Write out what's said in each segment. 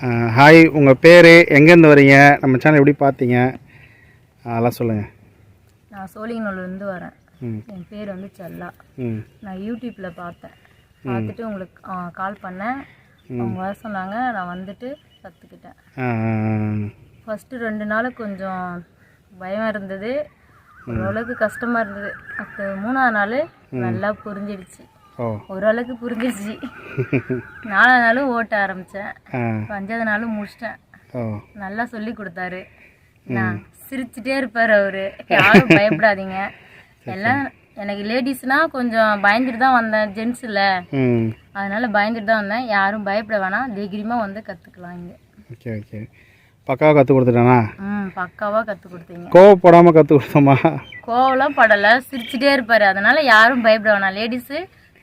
Hi உங்கள் பேர் எங்கேருந்து வரீங்க? நம்ம சேனல் எப்படி பார்த்தீங்க அதெல்லாம் சொல்லுங்கள் நான் சோழிங்கநல்லூர்லேருந்து வரேன். என் பேர் வந்து செல்லா. நான் யூடியூப்பில் பார்த்தேன். பார்த்துட்டு உங்களுக்கு கால் பண்ணேன். அவங்க வர சொன்னாங்க. நான் வந்துட்டு கற்றுக்கிட்டேன் ஃபஸ்ட்டு ரெண்டு நாள் கொஞ்சம் பயமாக இருந்தது. ஓரளவுக்கு கஷ்டமாக இருந்தது. அடுத்த மூணாவது நாள் நல்லா புரிஞ்சிடுச்சு. ஓரளவுக்கு புரிஞ்சிடுச்சு நாலாவது நாளும் ஓட்ட ஆரம்பித்தேன் ஆ. அஞ்சாவது நாளும் முடிச்சிட்டேன் நல்லா சொல்லி கொடுத்தாரு. நான் சிரிச்சுட்டே இருப்பார் அவரு. யாரும் பயப்படாதீங்க. எல்லாம் எனக்கு லேடிஸ்னா கொஞ்சம் பயந்துட்டு தான் வந்தேன் ஜென்ஸ் இல்லை அதனால பயந்துட்டு தான் வந்தேன். யாரும் பயப்பட வேணாம். தைரியமாக வந்து கற்றுக்கலாம் இங்கே. Okay okay. பக்காவாக கற்றுக் கொடுத்துட்டானா? ம் பக்காவாக கற்றுக் கொடுத்தீங்க. கோவப்படாமல் கற்றுக் கொடுத்தோமா? கோவலாம் படலை. சிரிச்சுட்டே இருப்பார். அதனால யாரும் பயப்பட வேணாம். லேடிஸு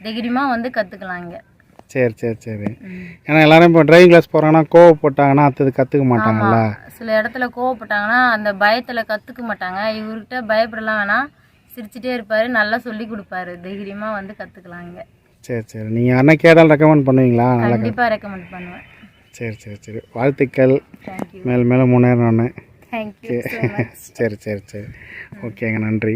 தைரியமாக வந்து கற்றுக்கலாம் இங்கே சரி சரி. சரி ஏன்னா எல்லாரும் இப்போ டிரைவிங் கிளாஸ் போகிறாங்கன்னா கோவப்பட்டாங்கன்னா அடுத்தது கற்றுக்க மாட்டாங்கல்ல? சில இடத்துல கோவப்பட்டாங்கன்னா அந்த பயத்தில் கற்றுக்க மாட்டாங்க. இவர்கிட்ட பயப்படலாம் வேணாம் சிரிச்சுட்டே இருப்பார். நல்லா சொல்லி கொடுப்பாரு. தைரியமாக வந்து கற்றுக்கலாம் இங்கே சரி சரி. நீங்கள் அண்ணன் கேட்டால் ரெக்கமெண்ட் பண்ணுவீங்களா? நல்லா கண்டிப்பாக ரெக்கமெண்ட் பண்ணுவேன். சரி சரி சரி. வாழ்த்துக்கள். மேல் மேலே முன்னேறணுன்னு தேங்க்யூ ஸோ மச் சரி சரி சரி. ஓகேங்க. நன்றி.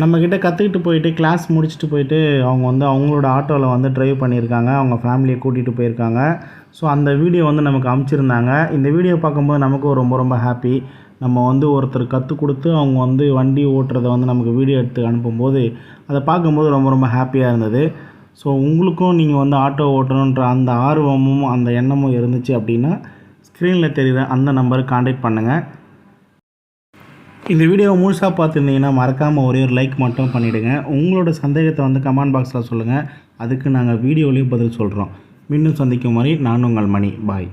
நம்மக்கிட்ட கற்றுக்கிட்டு போயிட்டு கிளாஸ் முடிச்சுட்டு போயிட்டு அவங்க வந்து அவங்களோட ஆட்டோவில் வந்து ட்ரைவ் பண்ணியிருக்காங்க. அவங்க ஃபேமிலியை கூட்டிகிட்டு போயிருக்காங்க. ஸோ அந்த வீடியோ வந்து நமக்கு அமுச்சிருந்தாங்க. இந்த வீடியோ பார்க்கும்போது நமக்கும் ரொம்ப ரொம்ப ஹாப்பி நம்ம வந்து ஒருத்தர் கற்றுக் கொடுத்து அவங்க வந்து வண்டி ஓட்டுறதை வந்து நமக்கு வீடியோ எடுத்து அனுப்பும்போது அதை பார்க்கும்போது ரொம்ப ரொம்ப ஹாப்பியாக இருந்தது. ஸோ உங்களுக்கும் நீங்கள் வந்து ஆட்டோ ஓட்டணுன்ற அந்த ஆர்வமும் அந்த எண்ணமும் இருந்துச்சு அப்படின்னா ஸ்க்ரீனில் தெரிகிற அந்த நம்பருக்கு காண்டாக்ட் பண்ணுங்கள் இந்த வீடியோவை முழுசாக பார்த்துருந்தீங்கன்னா மறக்காமல் ஒரே ஒரு லைக் மட்டும் பண்ணிவிடுங்க உங்களோட சந்தேகத்தை வந்து கமெண்ட் பாக்ஸில் சொல்லுங்கள் அதுக்கு நாங்கள் வீடியோலேயும் பதில் சொல்கிறோம் மீண்டும் சந்திக்கும் மாதிரி நான் உங்கள் மணி. பாய்